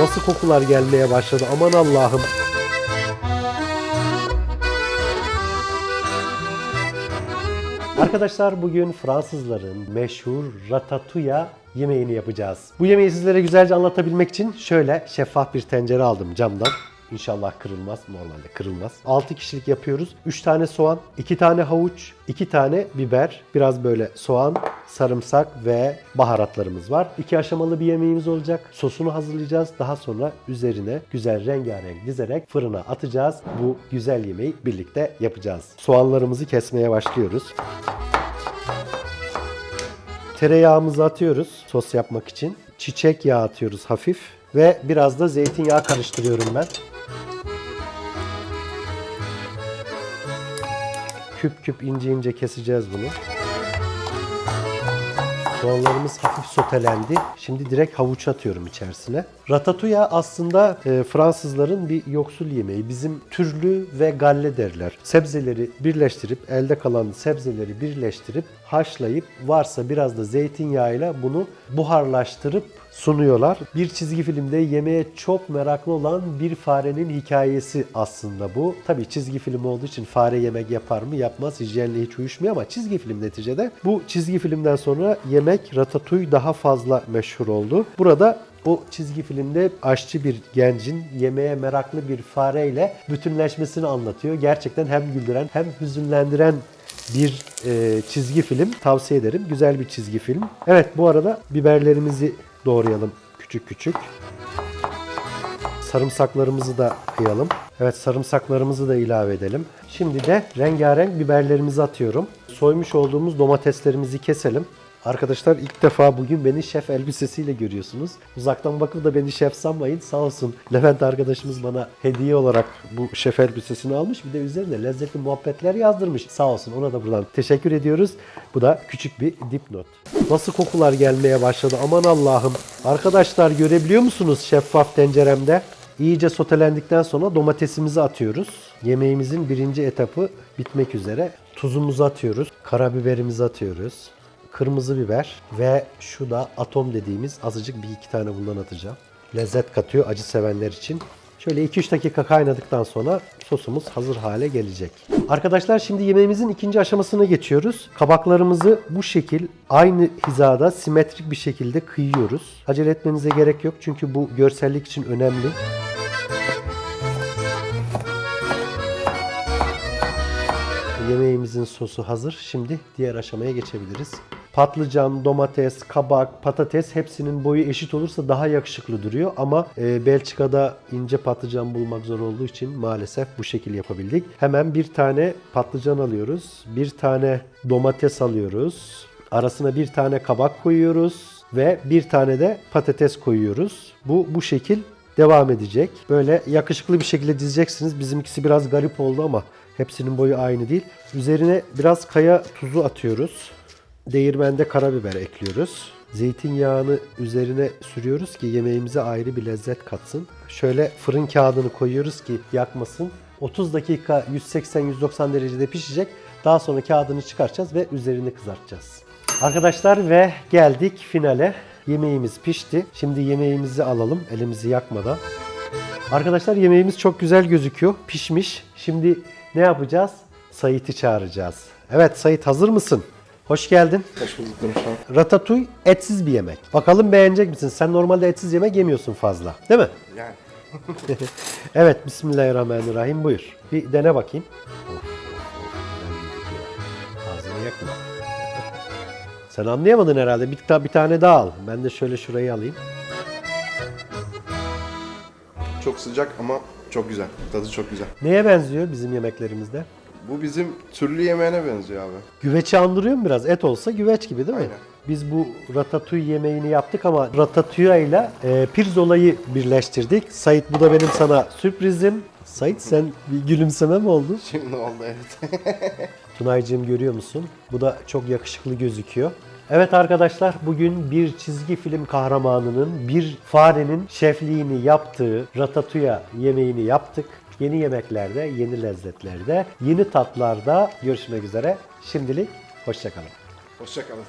Nasıl kokular gelmeye başladı aman Allah'ım. Arkadaşlar bugün Fransızların meşhur ratatouille yemeğini yapacağız. Bu yemeği sizlere güzelce anlatabilmek için şöyle şeffaf bir tencere aldım camdan. İnşallah kırılmaz. Normalde kırılmaz. 6 kişilik yapıyoruz. 3 tane soğan, 2 tane havuç, 2 tane biber, biraz böyle soğan, sarımsak ve baharatlarımız var. İki aşamalı bir yemeğimiz olacak. Sosunu hazırlayacağız. Daha sonra üzerine güzel rengarenk dizerek fırına atacağız. Bu güzel yemeği birlikte yapacağız. Soğanlarımızı kesmeye başlıyoruz. Tereyağımızı atıyoruz sos yapmak için. Çiçek yağı atıyoruz hafif. Ve biraz da zeytinyağı karıştırıyorum ben. Küp küp ince ince keseceğiz bunu. Soğanlarımız hafif sotelendi. Şimdi direkt havuç atıyorum içerisine. Ratatouille aslında e, Fransızların bir yoksul yemeği. Bizim türlü ve galle derler. Sebzeleri birleştirip, elde kalan sebzeleri birleştirip, haşlayıp, varsa biraz da zeytinyağıyla bunu buharlaştırıp sunuyorlar. Bir çizgi filmde yemeğe çok meraklı olan bir farenin hikayesi aslında bu. Tabii çizgi film olduğu için fare yemek yapar mı? Yapmaz. Hijyenle hiç uyuşmuyor ama çizgi film neticede. Bu çizgi filmden sonra yemek ratatouille daha fazla meşhur oldu. Burada o çizgi filmde aşçı bir gencin yemeğe meraklı bir fareyle bütünleşmesini anlatıyor. Gerçekten hem güldüren hem hüzünlendiren bir e, çizgi film tavsiye ederim. Güzel bir çizgi film. Evet bu arada biberlerimizi doğrayalım küçük küçük. Sarımsaklarımızı da kıyalım. Evet sarımsaklarımızı da ilave edelim. Şimdi de rengarenk biberlerimizi atıyorum. Soymuş olduğumuz domateslerimizi keselim. Arkadaşlar ilk defa bugün beni şef elbisesiyle görüyorsunuz. Uzaktan bakıp da beni şef sanmayın. Sağ olsun Levent arkadaşımız bana hediye olarak bu şef elbisesini almış. Bir de üzerine lezzetli muhabbetler yazdırmış. Sağ olsun ona da buradan teşekkür ediyoruz. Bu da küçük bir dipnot. Nasıl kokular gelmeye başladı aman Allah'ım. Arkadaşlar görebiliyor musunuz şeffaf tenceremde? İyice sotelendikten sonra domatesimizi atıyoruz. Yemeğimizin birinci etapı bitmek üzere. Tuzumuzu atıyoruz. Karabiberimizi atıyoruz. Kırmızı biber ve şu da atom dediğimiz azıcık bir iki tane bundan atacağım. Lezzet katıyor acı sevenler için. Şöyle 2-3 dakika kaynadıktan sonra sosumuz hazır hale gelecek. Arkadaşlar şimdi yemeğimizin ikinci aşamasına geçiyoruz. Kabaklarımızı bu şekil aynı hizada simetrik bir şekilde kıyıyoruz. Acele etmenize gerek yok çünkü bu görsellik için önemli. Yemeğimizin sosu hazır. Şimdi diğer aşamaya geçebiliriz. Patlıcan, domates, kabak, patates hepsinin boyu eşit olursa daha yakışıklı duruyor. Ama e, Belçika'da ince patlıcan bulmak zor olduğu için maalesef bu şekil yapabildik. Hemen bir tane patlıcan alıyoruz. Bir tane domates alıyoruz. Arasına bir tane kabak koyuyoruz ve bir tane de patates koyuyoruz. Bu bu şekil devam edecek. Böyle yakışıklı bir şekilde dizeceksiniz. Bizimkisi biraz garip oldu ama hepsinin boyu aynı değil. Üzerine biraz kaya tuzu atıyoruz. Değirmende karabiber ekliyoruz. Zeytinyağını üzerine sürüyoruz ki yemeğimize ayrı bir lezzet katsın. Şöyle fırın kağıdını koyuyoruz ki yakmasın. 30 dakika 180-190 derecede pişecek. Daha sonra kağıdını çıkartacağız ve üzerini kızartacağız. Arkadaşlar ve geldik finale. Yemeğimiz pişti. Şimdi yemeğimizi alalım elimizi yakmadan. Arkadaşlar yemeğimiz çok güzel gözüküyor. Pişmiş. Şimdi ne yapacağız? Sait'i çağıracağız. Evet Sait hazır mısın? Hoş geldin. Hoş bulduk Nurşan. Ratatouille etsiz bir yemek. Bakalım beğenecek misin? Sen normalde etsiz yemek yemiyorsun fazla. Değil mi? Yani Evet, Bismillahirrahmanirrahim. Buyur. Bir dene bakayım. Ağzını yakma. Sen anlayamadın herhalde. Bir, ta- bir tane daha al. Ben de şöyle şurayı alayım. çok sıcak ama çok güzel. Tadı çok güzel. Neye benziyor bizim yemeklerimizde? Bu bizim türlü yemeğine benziyor abi. Güveçi andırıyor mu biraz? Et olsa güveç gibi değil mi? Aynen. Biz bu ratatouille yemeğini yaptık ama ratatouille ile e, pirzolayı birleştirdik. Sait bu da benim sana sürprizim. Sait sen bir gülümseme mi oldu? Şimdi oldu evet. Tunaycığım görüyor musun? Bu da çok yakışıklı gözüküyor. Evet arkadaşlar bugün bir çizgi film kahramanının bir farenin şefliğini yaptığı ratatouille yemeğini yaptık. Yeni yemeklerde, yeni lezzetlerde, yeni tatlarda görüşmek üzere. Şimdilik hoşçakalın. Hoşçakalın.